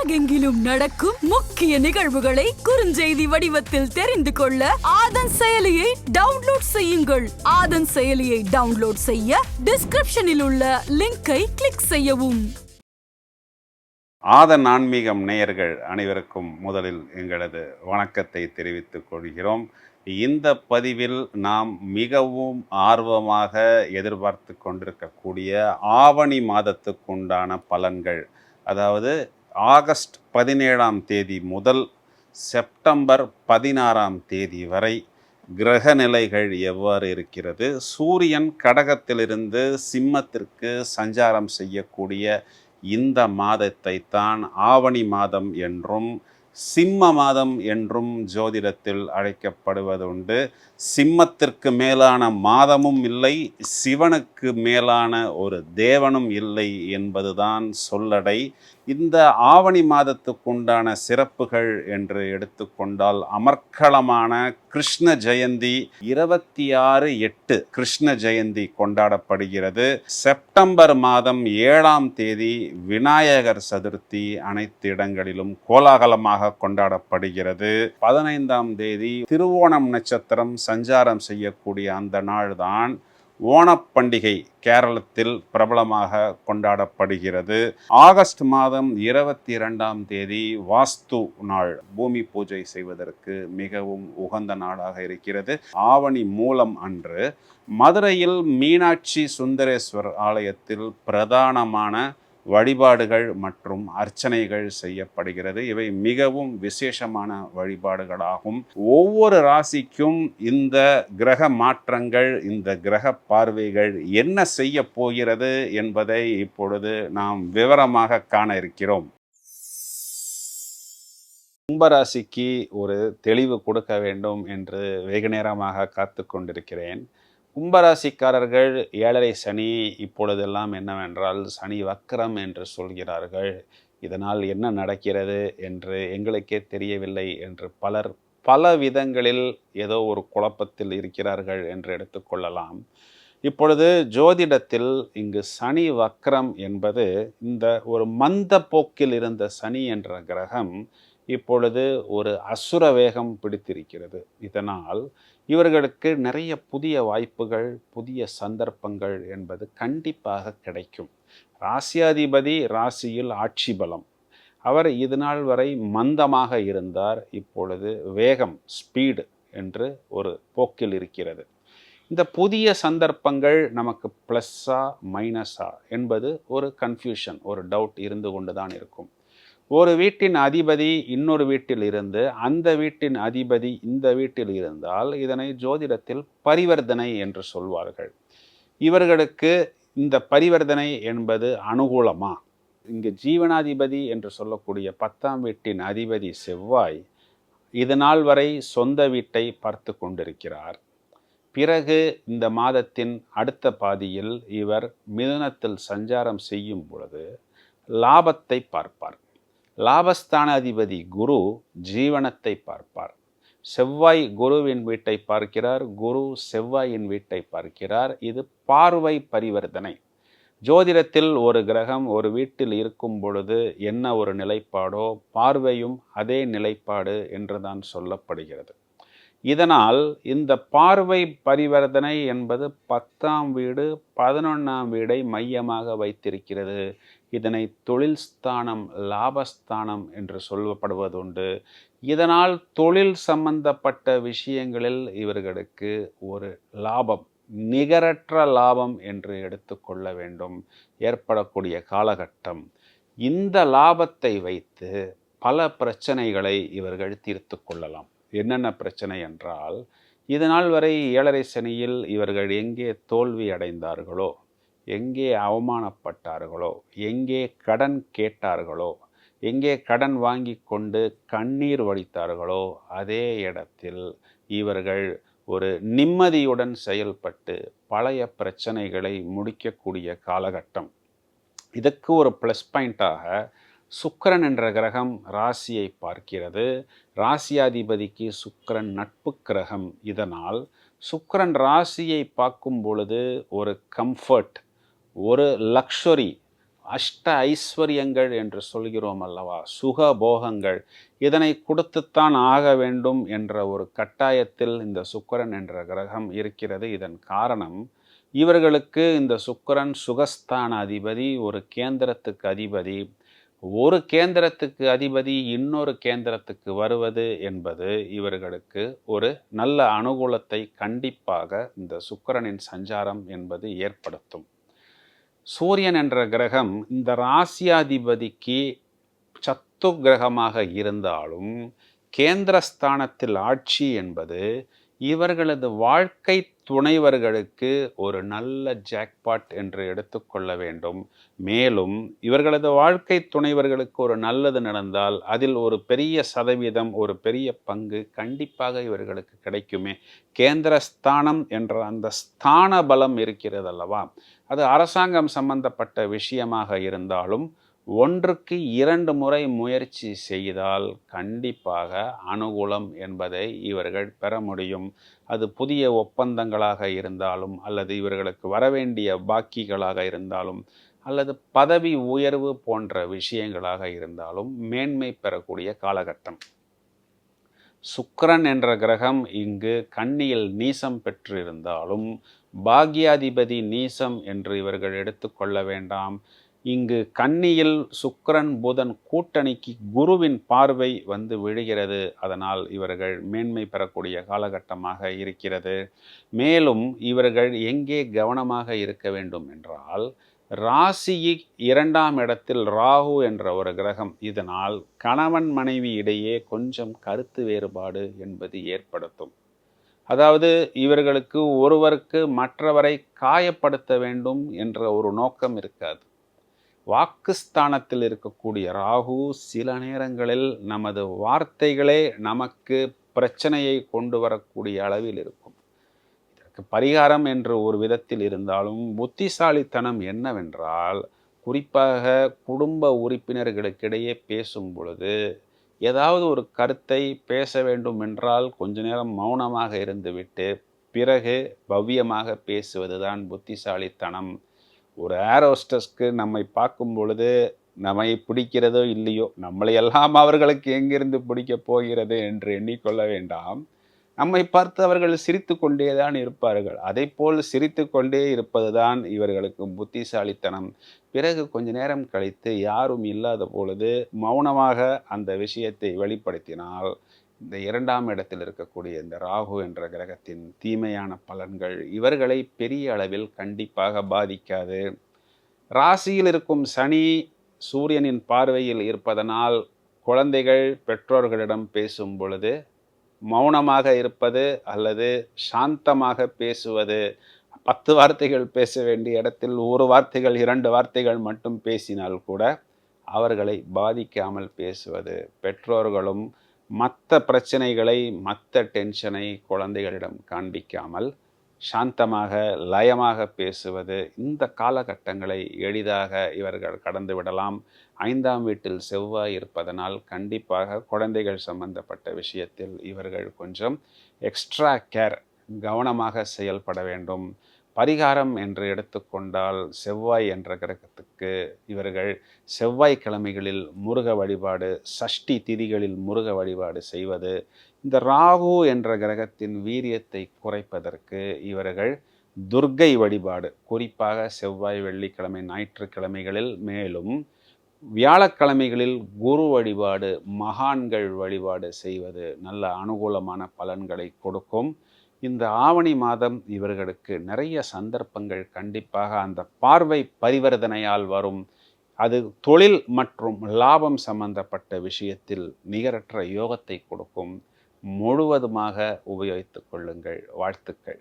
உலகெங்கிலும் நடக்கும் முக்கிய நிகழ்வுகளை குறுஞ்செய்தி வடிவத்தில் தெரிந்து கொள்ள ஆதன் செயலியை டவுன்லோட் செய்யுங்கள். ஆதன் செயலியை டவுன்லோட் செய்ய டிஸ்கிரிப்ஷனில் உள்ள லிங்கை கிளிக் செய்யவும். ஆதன் ஆன்மீகம் நேயர்கள் அனைவருக்கும் முதலில் எங்களது வணக்கத்தை தெரிவித்துக் கொள்கிறோம். இந்த பதிவில் நாம் மிகவும் ஆர்வமாக எதிர்பார்த்து கொண்டிருக்கக்கூடிய ஆவணி மாதத்துக்குண்டான பலன்கள் அதாவது ஆகஸ்ட் பதினேழாம் தேதி முதல் செப்டம்பர் பதினாறாம் தேதி வரை கிரக நிலைகள் எவ்வாறு இருக்கிறது? சூரியன் கடகத்திலிருந்து சிம்மத்திற்கு சஞ்சாரம் செய்யக்கூடிய இந்த மாதத்தை தான் ஆவணி மாதம் என்றும் சிம்ம மாதம் என்றும் ஜோதிடத்தில் அழைக்கப்படுவதுண்டு. சிம்மத்திற்கு மேலான மாதமும் இல்லை சிவனுக்கு மேலான ஒரு தேவனும் இல்லை என்பதுதான் சொல்லடை. இந்த ஆவணி மாதத்துக்குண்டான சிறப்புகள் என்று எடுத்துக்கொண்டால் அமர்க்களமான கிருஷ்ண ஜெயந்தி இருபத்தி ஆறு எட்டு கிருஷ்ண ஜெயந்தி கொண்டாடப்படுகிறது. செப்டம்பர் மாதம் ஏழாம் தேதி விநாயகர் சதுர்த்தி அனைத்து இடங்களிலும் கோலாகலமாக கொண்டாடப்படுகிறது. பதினைந்தாம் தேதி திருவோணம் நட்சத்திரம் சஞ்சாரம் செய்யக்கூடிய அந்த நாள்தான் ஓணப்பண்டிகை கேரளத்தில் பிரபலமாக கொண்டாடப்படுகிறது. ஆகஸ்ட் மாதம் இருபத்தி இரண்டாம் தேதி வாஸ்து நாள். பூமி பூஜை செய்வதற்கு மிகவும் உகந்த நாளாக இருக்கிறது. ஆவணி மூலம் அன்று மதுரையில் மீனாட்சி சுந்தரேஸ்வர் ஆலயத்தில் பிரதானமான வழிபாடுகள் மற்றும் அர்ச்சனைகள் செய்யப்படுகிறது. இவை மிகவும் விசேஷமான வழிபாடுகளாகும். ஒவ்வொரு ராசிக்கும் இந்த கிரக மாற்றங்கள் இந்த கிரக பார்வைகள் என்ன செய்ய போகிறது என்பதை இப்பொழுது நாம் விவரமாக காண இருக்கிறோம். கும்பராசிக்கு ஒரு தெளிவு கொடுக்க வேண்டும் என்று வெகு நேரமாக காத்து கொண்டிருக்கிறேன். கும்பராசிக்காரர்கள் ஏழரை சனி இப்பொழுதெல்லாம் என்னவென்றால் சனி வக்கரம் என்று சொல்கிறார்கள். இதனால் என்ன நடக்கிறது என்று எங்களுக்கே தெரியவில்லை என்று பலர் பல விதங்களில் ஏதோ ஒரு குழப்பத்தில் இருக்கிறார்கள் என்று எடுத்துக்கொள்ளலாம் இப்பொழுது ஜோதிடத்தில் இங்கு சனி வக்கரம் என்பது இந்த ஒரு மந்த போக்கில் இருந்த சனி என்ற கிரகம் இப்பொழுது ஒரு அசுர வேகம் பிடித்திருக்கிறது. இதனால் இவர்களுக்கு நிறைய புதிய வாய்ப்புகள் புதிய சந்தர்ப்பங்கள் என்பது கண்டிப்பாக கிடைக்கும். ராசியாதிபதி ராசியில் ஆட்சி பலம். அவர் இது நாள் வரை மந்தமாக இருந்தார். இப்பொழுது வேகம் ஸ்பீடு என்று ஒரு போக்கில் இருக்கிறது. இந்த புதிய சந்தர்ப்பங்கள் நமக்கு ப்ளஸ்ஸா மைனஸா என்பது ஒரு கன்ஃபியூஷன் ஒரு டவுட் இருந்து கொண்டு தான் இருக்கும். ஒரு வீட்டின் அதிபதி இன்னொரு வீட்டில் இருந்து அந்த வீட்டின் அதிபதி இந்த வீட்டில் இருந்தால் இதனை ஜோதிடத்தில் பரிவர்த்தனை என்று சொல்வார்கள். இவர்களுக்கு இந்த பரிவர்த்தனை என்பது அனுகூலமா? இங்கு ஜீவனாதிபதி என்று சொல்லக்கூடிய பத்தாம் வீட்டின் அதிபதி செவ்வாய் இது நாள் வரை சொந்த வீட்டை பார்த்து கொண்டிருக்கிறார். பிறகு இந்த மாதத்தின் அடுத்த பாதியில் இவர் மிதுனத்தில் சஞ்சாரம் செய்யும் பொழுது லாபத்தை பார்ப்பார். லாபஸ்தான அதிபதி குரு ஜீவனத்தை பார்ப்பார். செவ்வாய் குருவின் வீட்டை பார்க்கிறார். குரு செவ்வாயின் வீட்டை பார்க்கிறார். இது பார்வை பரிவர்த்தனை. ஜோதிடத்தில் ஒரு கிரகம் ஒரு வீட்டில் இருக்கும் பொழுது என்ன ஒரு நிலைப்பாடோ பார்வையும் அதே நிலைப்பாடு என்றுதான் சொல்லப்படுகிறது. இதனால் இந்த பார்வை பரிவர்த்தனை என்பது பத்தாம் வீடு பதினொன்றாம் வீடை மையமாக வைத்திருக்கிறது. இதனை தொழில் ஸ்தானம் லாபஸ்தானம் என்று சொல்லப்படுவதுண்டு இதனால் தொழில் சம்பந்தப்பட்ட விஷயங்களில் இவர்களுக்கு ஒரு லாபம் நிகரற்ற லாபம் என்று எடுத்துக்கொள்ள வேண்டும். ஏற்படக்கூடிய காலகட்டம். இந்த லாபத்தை வைத்து பல பிரச்சனைகளை இவர்கள் தீர்த்து கொள்ளலாம். என்னென்ன பிரச்சனை என்றால் இதனால் வரை ஏழரை சனியில் இவர்கள் எங்கே தோல்வி அடைந்தார்களோ எங்கே அவமானப்பட்டார்களோ எங்கே கடன் கேட்டார்களோ எங்கே கடன் வாங்கி கொண்டு கண்ணீர் வடித்தார்களோ அதே இடத்தில் இவர்கள் ஒரு நிம்மதியுடன் செயல்பட்டு பழைய பிரச்சனைகளை முடிக்கக்கூடிய காலகட்டம். இதுக்கு ஒரு ப்ளஸ் பாயிண்ட்டாக சுக்கரன் என்ற கிரகம் ராசியை பார்க்கிறது. ராசியாதிபதிக்கு சுக்கரன் நட்பு கிரகம். இதனால் சுக்கரன் ராசியை பார்க்கும் பொழுது ஒரு கம்ஃபர்ட் ஒரு லக்ஷரி அஷ்ட ஐஸ்வர்யங்கள் என்று சொல்கிறோம் அல்லவா? சுக போகங்கள். இதனை கொடுத்துத்தான் ஆக வேண்டும் என்ற ஒரு கட்டாயத்தில் இந்த சுக்கிரன் என்ற கிரகம் இருக்கிறது. இதன் காரணம் இவர்களுக்கு இந்த சுக்கரன் சுகஸ்தான அதிபதி ஒரு கேந்திரத்துக்கு அதிபதி. ஒரு கேந்திரத்துக்கு அதிபதி இன்னொரு கேந்திரத்துக்கு வருவது என்பது இவர்களுக்கு ஒரு நல்ல அனுகூலத்தை கண்டிப்பாக இந்த சுக்கிரனின் சஞ்சாரம் என்பது ஏற்படுத்தும். சூரியன் என்ற கிரகம் இந்த ராசியாதிபதிக்கு சத்து கிரகமாக இருந்தாலும் கேந்திரஸ்தானத்தில் ஆட்சி என்பது இவர்களது வாழ்க்கை துணைவர்களுக்கு ஒரு நல்ல ஜாக்பாட் என்று எடுத்துக்கொள்ள வேண்டும். மேலும் இவர்களது வாழ்க்கை துணைவர்களுக்கு ஒரு நல்லது நடந்தால் அதில் ஒரு பெரிய சதவீதம் ஒரு பெரிய பங்கு கண்டிப்பாக இவர்களுக்கு கிடைக்குமே. கேந்திரஸ்தானம் என்ற அந்த ஸ்தான பலம் இருக்கிறது அல்லவா அது அரசாங்கம் சம்பந்தப்பட்ட விஷயமாக இருந்தாலும் ஒன்றுக்கு இரண்டு முறை முயற்சி செய்தால் கண்டிப்பாக அனுகூலம் என்பதை இவர்கள் பெற முடியும். அது புதிய ஒப்பந்தங்களாக இருந்தாலும் அல்லது இவர்களுக்கு வரவேண்டிய பாக்கிகளாக இருந்தாலும் அல்லது பதவி உயர்வு போன்ற விஷயங்களாக இருந்தாலும் மேன்மை பெறக்கூடிய காலகட்டம். சுக்கரன் என்ற கிரகம் இங்கு கண்ணியில் நீசம் பெற்றிருந்தாலும் பாக்யாதிபதி நீசம் என்று இவர்கள் எடுத்துக்கொள்ள வேண்டாம். இங்கு கன்னியில் சுக்கரன் புதன் கூட்டணிக்கு குருவின் பார்வை வந்து விழுகிறது. அதனால் இவர்கள் மேன்மை பெறக்கூடிய காலகட்டமாக இருக்கிறது. மேலும் இவர்கள் எங்கே கவனமாக இருக்க வேண்டும் என்றால் ராசியை இரண்டாம் இடத்தில் ராகு என்ற ஒரு கிரகம். இதனால் கணவன் மனைவி இடையே கொஞ்சம் கருத்து வேறுபாடு என்பது ஏற்படுத்தும். அதாவது இவர்களுக்கு ஒருவருக்கு மற்றவரை காயப்படுத்த வேண்டும் என்ற ஒரு நோக்கம் இருக்காது. வாக்குஸ்தானத்தில் இருக்கக்கூடிய ராகு சில நேரங்களில் நமது வார்த்தைகளே நமக்கு பிரச்சனையை கொண்டு வரக்கூடிய அளவில் இருக்கும். இதற்கு பரிகாரம் என்று ஒரு விதத்தில் இருந்தாலும் புத்திசாலித்தனம் என்னவென்றால் குறிப்பாக குடும்ப உறுப்பினர்களுக்கிடையே பேசும் பொழுது ஏதாவது ஒரு கருத்தை பேச வேண்டும் என்றால் கொஞ்ச நேரம் மௌனமாக இருந்துவிட்டு பிறகு பவ்யமாக பேசுவதுதான் புத்திசாலித்தனம். ஒரு ஏரோஸ்டஸ்க்கு நம்மை பார்க்கும் பொழுது நம்மை பிடிக்கிறதோ இல்லையோ நம்மளையெல்லாம் அவர்களுக்கு எங்கிருந்து பிடிக்கப் போகிறது என்று எண்ணிக்கொள்ள வேண்டாம். நம்மை பார்த்து அவர்கள் சிரித்து கொண்டே தான் இருப்பார்கள். அதை போல் சிரித்து கொண்டே இருப்பதுதான் இவர்களுக்கு புத்திசாலித்தனம். பிறகு கொஞ்ச நேரம் கழித்து யாரும் இல்லாத பொழுது மௌனமாக அந்த விஷயத்தை வெளிப்படுத்தினால் இந்த இரண்டாம் இடத்தில் இருக்கக்கூடிய இந்த ராகு என்ற கிரகத்தின் தீமையான பலன்கள் இவர்களை பெரிய அளவில் கண்டிப்பாக பாதிக்காது. ராசியில் இருக்கும் சனி சூரியனின் பார்வையில் இருப்பதனால் குழந்தைகள் பெற்றோர்களிடம் பேசும் பொழுது மௌனமாக இருப்பது அல்லது சாந்தமாக பேசுவது. பத்து வார்த்தைகள் பேச வேண்டிய இடத்தில் ஒரு வார்த்தைகள் இரண்டு வார்த்தைகள் மட்டும் பேசினால் கூட அவர்களை பாதிக்காமல் பேசுவது. பெற்றோர்களும் மற்ற பிரச்சனைகளை மற்ற டென்ஷனை குழந்தைகளிடம் காண்பிக்காமல் சாந்தமாக லயமாக பேசுவது இந்த காலகட்டங்களை எளிதாக இவர்கள் கடந்து விடலாம். ஐந்தாம் வீட்டில் செவ்வாய் இருப்பதனால் கண்டிப்பாக குழந்தைகள் சம்பந்தப்பட்ட விஷயத்தில் இவர்கள் கொஞ்சம் எக்ஸ்ட்ரா கேர் கவனமாக செயல்பட வேண்டும். பரிகாரம் என்று எடுத்துக்கொண்டால் செவ்வாய் என்ற கிரகத்துக்கு இவர்கள் செவ்வாய்க்கிழமைகளில் முருக வழிபாடு சஷ்டி திதிகளில் முருக வழிபாடு செய்வது இந்த ராகு என்ற கிரகத்தின் வீரியத்தை குறைப்பதற்கு இவர்கள் துர்க்கை வழிபாடு குறிப்பாக செவ்வாய் வெள்ளிக்கிழமை ஞாயிற்றுக்கிழமைகளில் மேலும் வியாழக்கிழமைகளில் குரு வழிபாடு மகான்கள் வழிபாடு செய்வது நல்ல அனுகூலமான பலன்களை கொடுக்கும். இந்த ஆவணி மாதம் இவர்களுக்கு நிறைய சந்தர்ப்பங்கள் கண்டிப்பாக அந்த பார்வை பரிவர்த்தனையால் வரும். அது தொழில் மற்றும் லாபம் சம்பந்தப்பட்ட விஷயத்தில் நிகரற்ற யோகத்தை கொடுக்கும். முழுவதுமாக உபயோகித்துக் கொள்ளுங்கள். வாழ்த்துக்கள்.